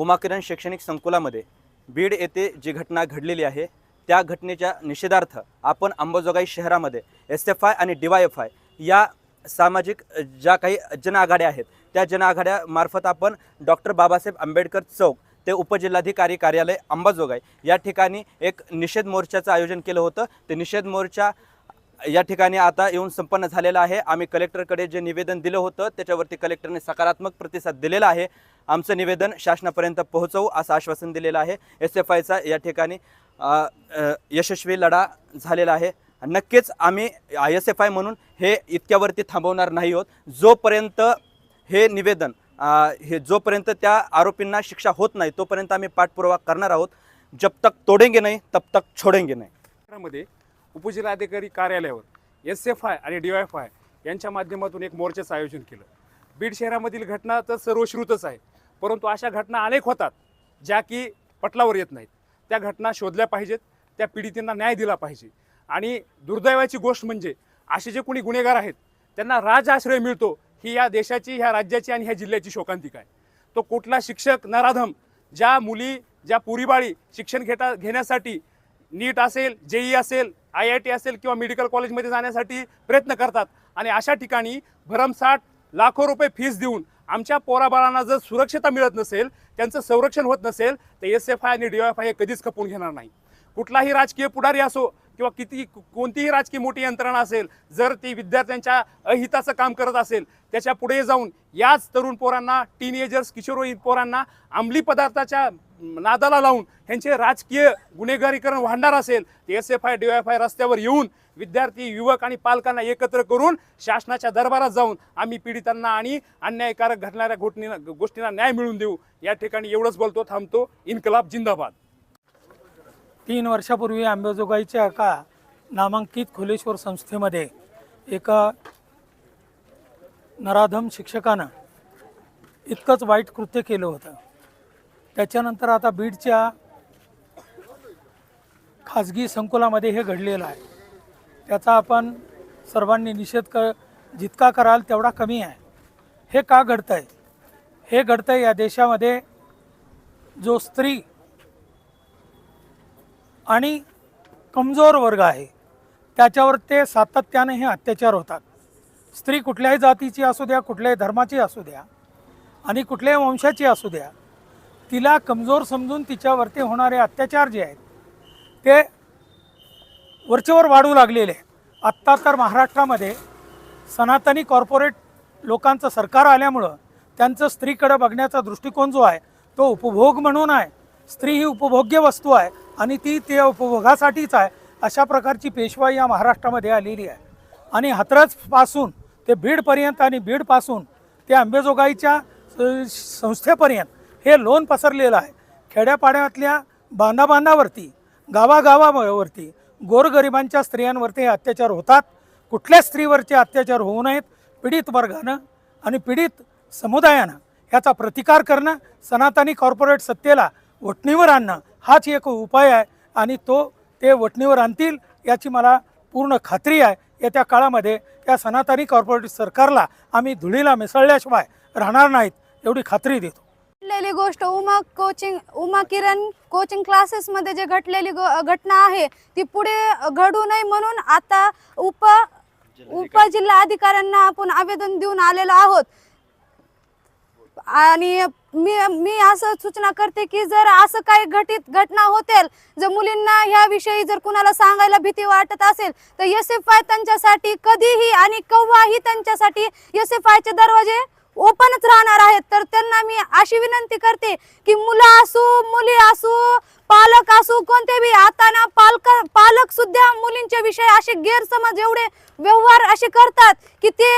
उमाकिरण शैक्षणिक संकुलामध्ये बीड येथे जी घटना घडलेली आहे त्या घटनेच्या निषेधार्थ आपण अंबाजोगाई शहरामध्ये एस एफ आय आणि डी वाय एफ आय या सामाजिक ज्या काही जनआघाड्या आहेत त्या जनआघाड्यामार्फत आपण डॉक्टर बाबासाहेब आंबेडकर चौक ते उपजिल्हाधिकारी कार्यालय अंबाजोगाई या ठिकाणी एक निषेध मोर्चाचं आयोजन केलं होतं. ते निषेध मोर्चा या ठिकाणी आता येऊन संपन्न झालेला आहे. आम्ही कलेक्टरकडे जे निवेदन दिलं होतं त्याच्यावरती कलेक्टरने सकारात्मक प्रतिसाद दिलेला आहे. आमचं निवेदन शासनापर्यंत पोहोचवू असं आश्वासन दिलेलं आहे. एस एफ आयचा या ठिकाणी यशस्वी लढा झालेला आहे. नक्कीच आम्ही आय एस एफ आय म्हणून हे इतक्यावरती थांबवणार नाही आहोत. जोपर्यंत हे निवेदन हे जोपर्यंत त्या आरोपींना शिक्षा होत नाही तोपर्यंत आम्ही पाठपुरावा करणार आहोत. जब तक तोडेंगे नाही तब तक छोडेंगे नाही. मध्ये उपजिल्हाधिकारी कार्यालयावर एस एफ आय आणि डी एफ आय यांच्या माध्यमातून एक मोर्चाचं आयोजन केलं. बीड शहरामधील घटना तर सर्वश्रुतच आहे परंतु अशा घटना अनेक होतात ज्या की पटलावर येत नाहीत. त्या घटना शोधल्या पाहिजेत त्या पीडितांना न्याय दिला पाहिजे. आणि दुर्दैवाची गोष्ट म्हणजे असे जे कोणी गुन्हेगार आहेत त्यांना राज आश्रय मिळतो ही या देशाची ह्या राज्याची आणि ह्या जिल्ह्याची शोकांतिका आहे. तो कुठला शिक्षक नराधम ज्या मुली ज्या पुरीबाळी शिक्षण घेता घेण्यासाठी नीट असेल जेई असेल आय आय टी असेल किंवा मेडिकल कॉलेजमध्ये जाण्यासाठी प्रयत्न करतात. आणि अशा ठिकाणी भरमसाठ लाखो रुपये फीस देऊन आमच्या पोराबाळांना जर सुरक्षता मिळत नसेल त्यांचं संरक्षण होत नसेल तर एस एफ आय आणि डी एफ आय हे कधीच खपून घेणार नाही. कुठलाही राजकीय पुढारी असो किंवा किती कोणतीही राजकीय मोठी यंत्रणा असेल जर ती विद्यार्थ्यांच्या अहिताचं काम करत असेल त्याच्या पुढे जाऊन याच तरुण पोरांना टीनएजर्स किशोरवयीन पोरांना अंमली पदार्थाच्या नादाला लावून ह्यांचे राजकीय गुन्हेगारीकरण वाढणार असेल तर S F I D F I रस्त्यावर येऊन विद्यार्थी युवक आणि पालकांना एकत्र करून शासनाच्या दरबारात जाऊन आम्ही पीडितांना आणि अन्यायकारक घडणाऱ्या घोटणीला गोष्टींना न्याय मिळवून देऊ. या ठिकाणी एवढंच बोलतो थांबतो. इन्कलाब जिंदाबाद. तीन वर्षापूर्वी आंबेजोगाईच्या एका नामांकित खोलेश्वर संस्थेमध्ये एका नराधम शिक्षकानं इतकंच वाईट कृत्य केलं होतं. त्याच्यानंतर आता बीडच्या खाजगी संकुलामध्ये हे घडलेलं आहे. त्याचा आपण सर्वांनी निषेध क जितका कराल तेवढा कमी आहे. हे का घडतं आहे हे घडतं आहे या देशामध्ये जो स्त्री आणि कमजोर वर्ग आहे त्याच्यावर ते सातत्याने हे अत्याचार होतात. स्त्री कुठल्याही जातीची असू द्या कुठल्याही धर्माची असू द्या आणि कुठल्याही वंशाची असू द्या तिला कमजोर समजून तिच्यावरती होणारे अत्याचार जे आहेत ते वरचेवर वाढू लागलेले आहेत. आत्ता तर महाराष्ट्रामध्ये सनातनी कॉर्पोरेट लोकांचं सरकार आल्यामुळं त्यांचं स्त्रीकडं बघण्याचा दृष्टिकोन जो आहे तो उपभोग म्हणून आहे. स्त्री ही उपभोग्य वस्तू आहे आणि ती त्या उपभोगासाठीच आहे अशा प्रकारची पेशवाई या महाराष्ट्रामध्ये आलेली आहे. आणि हाथरसपासून ते बीडपर्यंत आणि बीडपासून ते अंबेजोगाईच्या स- संस्थेपर्यंत हे लोन पसरलेलं आहे. खेड्यापाड्यातल्या बांधाबांधावरती गावागावावरती गोरगरिबांच्या स्त्रियांवरती हे अत्याचार होतात. कुठल्याच स्त्रीवरचे अत्याचार होऊ नयेत पीडित वर्गानं आणि पीडित समुदायानं ह्याचा प्रतिकार करणं सनातनी कॉर्पोरेट सत्तेला वटणीवर आणणं हाच एक उपाय आहे आणि तो ते वटणीवर आणतील याची मला पूर्ण खात्री आहे. येत्या काळामध्ये या सनातनी कॉर्पोरेट सरकारला आम्ही धुळीला मिसळल्याशिवाय राहणार नाहीत एवढी खात्री देतो. घडलेली गोष्ट उमा कोचिंग उमा किरण कोचिंग क्लासेसमध्ये जे घडलेली घटना आहे ती पुढे घडू नये म्हणून आता उप उपजिल्हा अधिकाऱ्यांना आपण आवेदन देऊन आलेलो आहोत. आणि मी मी असं सूचना करते की जर असं काही घटित घटना होतील जर मुलींना ह्याविषयी जर कुणाला सांगायला भीती वाटत असेल तर एस एफ आय त्यांच्यासाठी कधीही आणि केव्हाही त्यांच्यासाठी एस एफ आयचे दरवाजे ओपनच राहणार आहेत. तर त्यांना मी अशी विनंती करते की मुलं असू मुली असू पालक असू कोणते बी आता ना पालक पालक सुद्धा मुलींच्या विषयी असे गैरसमज एवढे व्यवहार असे करतात की ते